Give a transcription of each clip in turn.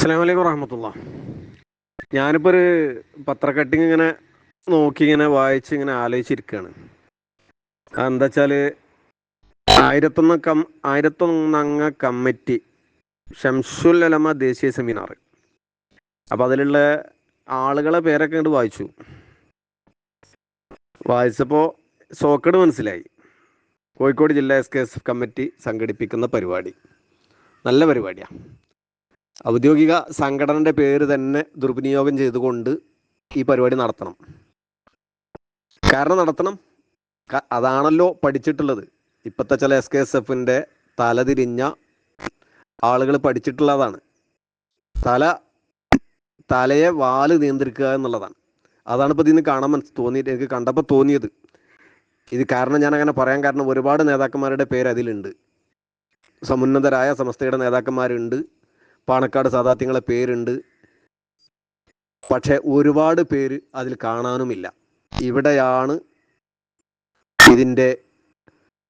അസ്സാം വലൈക്കും വറഹമത്തുള്ള ഞാനിപ്പോൾ ഒരു പത്രക്കട്ടിങ് ഇങ്ങനെ നോക്കി ഇങ്ങനെ വായിച്ച് ഇങ്ങനെ ആലോചിച്ചിരിക്കുകയാണ് എന്താ വെച്ചാൽ ആയിരത്തൊന്ന് കം ആയിരത്തൊന്നംഗ കമ്മിറ്റി ഷംസുൽ അലമ ദേശീയ സെമിനാർ അപ്പോൾ അതിലുള്ള ആളുകളെ പേരൊക്കെ കണ്ട് വായിച്ചു. വായിച്ചപ്പോൾ സോക്കട് മനസ്സിലായി. കോഴിക്കോട് ജില്ലാ എസ് കെ എസ് കമ്മിറ്റി സംഘടിപ്പിക്കുന്ന പരിപാടി. നല്ല പരിപാടിയാണ് ഔദ്യോഗിക സംഘടനയുടെ പേര് തന്നെ ദുർവിനിയോഗം ചെയ്തുകൊണ്ട് ഈ പരിപാടി നടത്തണം. കാരണം നടത്തണം. അതാണല്ലോ പഠിച്ചിട്ടുള്ളത്. ഇപ്പോഴത്തെ ചില എസ് കെ എസ് എഫിന്റെ തലതിരിഞ്ഞ ആളുകൾ പഠിച്ചിട്ടുള്ളതാണ്. തല തലയെ വാൽ നിയന്ത്രിക്കുക എന്നുള്ളതാണ്. അതാണ് ഇപ്പോൾ ഇതിന് കാണാൻ മനസ്സ് തോന്നിയിട്ട് എനിക്ക് കണ്ടപ്പോൾ തോന്നിയത്. ഇത് കാരണം ഞാൻ അങ്ങനെ പറയാൻ കാരണം ഒരുപാട് നേതാക്കന്മാരുടെ പേര് അതിലുണ്ട്. സമുന്നതരായ സംസ്ഥയുടെ നേതാക്കന്മാരുണ്ട്. പാണക്കാട് സാദാത്യങ്ങളെ പേരുണ്ട്. പക്ഷെ ഒരുപാട് പേര് അതിൽ കാണാനുമില്ല. ഇവിടെയാണ് ഇതിന്റെ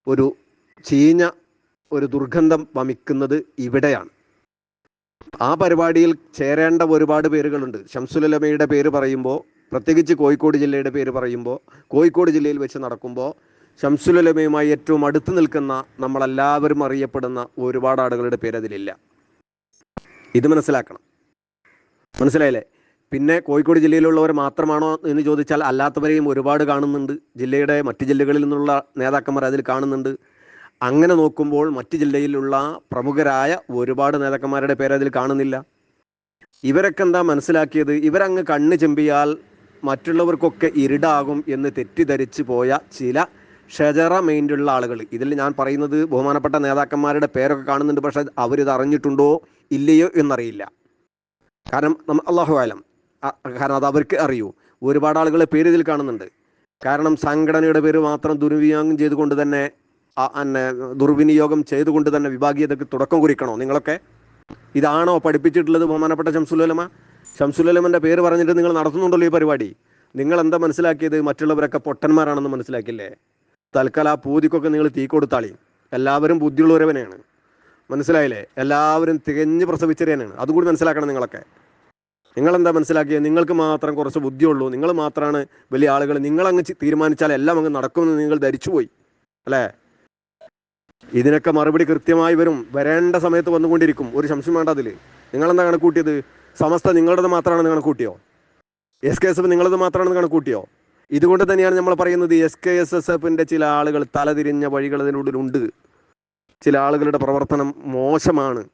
ഒരു ചീഞ്ഞ ഒരു ദുർഗന്ധം വമിക്കുന്നത് ഇവിടെയാണ്. ആ പരിപാടിയിൽ ചേരേണ്ട ഒരുപാട് പേരുകളുണ്ട്. ഷംസുലമയുടെ പേര് പറയുമ്പോൾ പ്രത്യേകിച്ച് കോഴിക്കോട് ജില്ലയുടെ പേര് പറയുമ്പോൾ കോഴിക്കോട് ജില്ലയിൽ വെച്ച് നടക്കുമ്പോൾ ഷംസുലമയുമായി ഏറ്റവും അടുത്ത് നിൽക്കുന്ന നമ്മളെല്ലാവരും അറിയപ്പെടുന്ന ഒരുപാട് ആളുകളുടെ പേര് അതിലില്ല. ഇത് മനസ്സിലാക്കണം. മനസ്സിലായില്ലേ? പിന്നെ കോഴിക്കോട് ജില്ലയിലുള്ളവർ മാത്രമാണോ എന്ന് ചോദിച്ചാൽ അല്ലാത്തവരെയും ഒരുപാട് കാണുന്നുണ്ട്. ജില്ലയുടെ മറ്റ് ജില്ലകളിൽ നിന്നുള്ള നേതാക്കന്മാർ അതിൽ കാണുന്നുണ്ട്. അങ്ങനെ നോക്കുമ്പോൾ മറ്റ് ജില്ലയിലുള്ള പ്രമുഖരായ ഒരുപാട് നേതാക്കന്മാരുടെ പേര് അതിൽ കാണുന്നില്ല. ഇവരൊക്കെ എന്താ മനസ്സിലാക്കിയത്? ഇവരങ്ങ് കണ്ണ് ചെമ്പിയാൽ മറ്റുള്ളവർക്കൊക്കെ ഇരുടാകും എന്ന് തെറ്റിദ്ധരിച്ച് പോയ ചില ഷെജറ മൈൻഡുള്ള ആളുകൾ. ഇതിൽ ഞാൻ പറയുന്നത് ബഹുമാനപ്പെട്ട നേതാക്കന്മാരുടെ പേരൊക്കെ കാണുന്നുണ്ട്. പക്ഷേ അവരിത് അറിഞ്ഞിട്ടുണ്ടോ ഇല്ലയോ എന്നറിയില്ല. കാരണം അള്ളാഹു ആലം കാരണം അത് അവർക്ക് അറിയൂ. ഒരുപാട് ആളുകളെ പേര് ഇതിൽ കാണുന്നുണ്ട്. കാരണം സംഘടനയുടെ പേര് മാത്രം ദുർവിനിയോഗം ചെയ്തുകൊണ്ട് തന്നെ ദുർവിനിയോഗം ചെയ്തുകൊണ്ട് തന്നെ വിഭാഗീയതയ്ക്ക് തുടക്കം കുറിക്കണോ നിങ്ങളൊക്കെ? ഇതാണോ പഠിപ്പിച്ചിട്ടുള്ളത് ബഹുമാനപ്പെട്ട ഷംസുലമ ഷംസുലമന്റെ പേര് പറഞ്ഞിട്ട് നിങ്ങൾ നടത്തുന്നുണ്ടല്ലോ ഈ പരിപാടി. നിങ്ങൾ എന്താ മനസ്സിലാക്കിയത്? മറ്റുള്ളവരൊക്കെ പൊട്ടന്മാരാണെന്ന് മനസ്സിലാക്കില്ലേ? തൽക്കാലം ആ പൂതിക്കൊക്കെ നിങ്ങൾ തീ കൊടുത്താളി. എല്ലാവരും ബുദ്ധിയുള്ളവരവനെയാണ്. മനസ്സിലായില്ലേ? എല്ലാവരും തികഞ്ഞ് പ്രസവിച്ചറിയാനാണ് അതുകൂടി മനസ്സിലാക്കണം നിങ്ങളൊക്കെ. നിങ്ങളെന്താ മനസ്സിലാക്കിയത് നിങ്ങൾക്ക് മാത്രം കുറച്ച് ബുദ്ധിയുള്ളൂ. നിങ്ങൾ മാത്രമാണ് വലിയ ആളുകൾ. നിങ്ങളങ്ങ് തീരുമാനിച്ചാൽ എല്ലാം അങ്ങ് നടക്കുമെന്ന് നിങ്ങൾ ധരിച്ചുപോയി. അല്ലേ? ഇതിനൊക്കെ മറുപടി കൃത്യമായി വരും. വരേണ്ട സമയത്ത് വന്നുകൊണ്ടിരിക്കും. ഒരു സംശയം വേണ്ട അതിൽ നിങ്ങളെന്താ കണക്കൂട്ടിയത്? സമസ്ത നിങ്ങളുടേത് മാത്രമാണെന്ന് കണക്കൂട്ടിയോ? എസ് കെ എസ് എഫ് നിങ്ങളത് മാത്രമാണെന്ന് കണക്കൂട്ടിയോ? ഇതുകൊണ്ട് തന്നെയാണ് നമ്മൾ പറയുന്നത് എസ് കെ എസ് എസ് എഫിന്റെ ചില ആളുകൾ തലതിരിഞ്ഞ വഴികൾ അതിനുള്ളിലുണ്ട്. ചില ആളുകളുടെ പ്രവർത്തനം മോശമാണ്.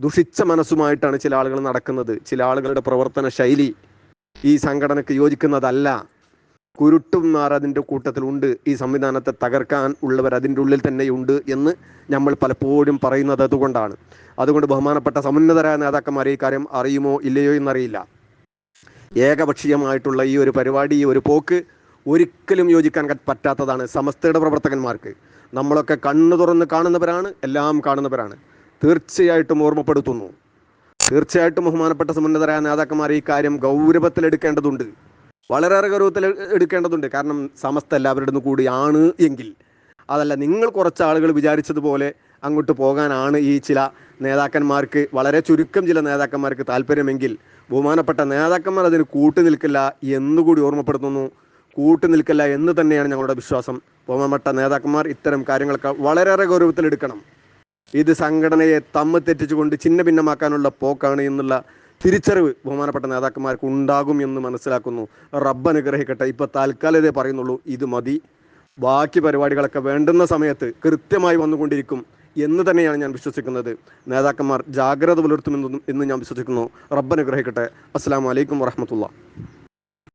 ദുഷിച്ച മനസ്സുമായിട്ടാണ് ചില ആളുകൾ നടക്കുന്നത്. ചില ആളുകളുടെ പ്രവർത്തന ശൈലി ഈ സംഘടനയ്ക്ക് യോജിക്കുന്നതല്ല. കുരുട്ടുന്നാർ അതിന്റെ കൂട്ടത്തിലുണ്ട്. ഈ സംവിധാനത്തെ തകർക്കാൻ ഉള്ളവർ അതിന്റെ ഉള്ളിൽ തന്നെയുണ്ട് എന്ന് നമ്മൾ പലപ്പോഴും പറയുന്നത് അതുകൊണ്ടാണ്. അതുകൊണ്ട് ബഹുമാനപ്പെട്ട സമുന്നതരായ നേതാക്കന്മാരെ ഈ കാര്യം അറിയുമോ ഇല്ലയോ എന്നറിയില്ല. ഏകപക്ഷീയമായിട്ടുള്ള ഈ ഒരു പരിപാടി ഈ ഒരു പോക്ക് ഒരിക്കലും യോജിക്കാൻ പറ്റാത്തതാണ് സമസ്തയുടെ പ്രവർത്തകന്മാർക്ക്. നമ്മളൊക്കെ കണ്ണു തുറന്ന് കാണുന്നവരാണ് എല്ലാം കാണുന്നവരാണ്. തീർച്ചയായിട്ടും ഓർമ്മപ്പെടുത്തുന്നു. തീർച്ചയായിട്ടും ബഹുമാനപ്പെട്ട സമുന്നതരായ നേതാക്കന്മാർ ഈ കാര്യം ഗൗരവത്തിലെടുക്കേണ്ടതുണ്ട് വളരെയേറെ ഗൗരവത്തിൽ എടുക്കേണ്ടതുണ്ട്. കാരണം സമസ്ത എല്ലാവരുടെ കൂടിയാണ് എങ്കിൽ. അതല്ല നിങ്ങൾ കുറച്ച് ആളുകൾ വിചാരിച്ചതുപോലെ അങ്ങോട്ട് പോകാനാണ് ഈ ചില നേതാക്കന്മാർക്ക് വളരെ ചുരുക്കം ചില നേതാക്കന്മാർക്ക് താല്പര്യമെങ്കിൽ ബഹുമാനപ്പെട്ട നേതാക്കന്മാർ അതിന് കൂട്ടു നിൽക്കില്ല എന്നുകൂടി ഓർമ്മപ്പെടുത്തുന്നു. കൂട്ടു നിൽക്കില്ല എന്ന് തന്നെയാണ് ഞങ്ങളുടെ വിശ്വാസം. ബഹുമാനപ്പെട്ട നേതാക്കന്മാർ ഇത്തരം കാര്യങ്ങളൊക്കെ വളരെയേറെ ഗൗരവത്തിലെടുക്കണം. ഇത് സംഘടനയെ തമ്മ് തെറ്റിച്ചുകൊണ്ട് ചിന്ന ഭിന്നമാക്കാനുള്ള പോക്കാണ് എന്നുള്ള തിരിച്ചറിവ് ബഹുമാനപ്പെട്ട നേതാക്കന്മാർക്ക് ഉണ്ടാകും എന്ന് മനസ്സിലാക്കുന്നു. റബ്ബ് അനുഗ്രഹിക്കട്ടെ. ഇപ്പൊ താൽക്കാലം പറയുന്നുള്ളൂ. ഇത് മതി. ബാക്കി പരിപാടികളൊക്കെ വേണ്ടുന്ന സമയത്ത് കൃത്യമായി വന്നുകൊണ്ടിരിക്കും എന്ന് തന്നെയാണ് ഞാൻ വിശ്വസിക്കുന്നത്. നേതാക്കന്മാർ ജാഗ്രത പുലർത്തുമെന്നും എന്ന് ഞാൻ വിശ്വസിക്കുന്നു. റബ്ബ് അനുഗ്രഹിക്കട്ടെ. അസ്സാം വലൈക്കും വറഹമത്തുള്ള.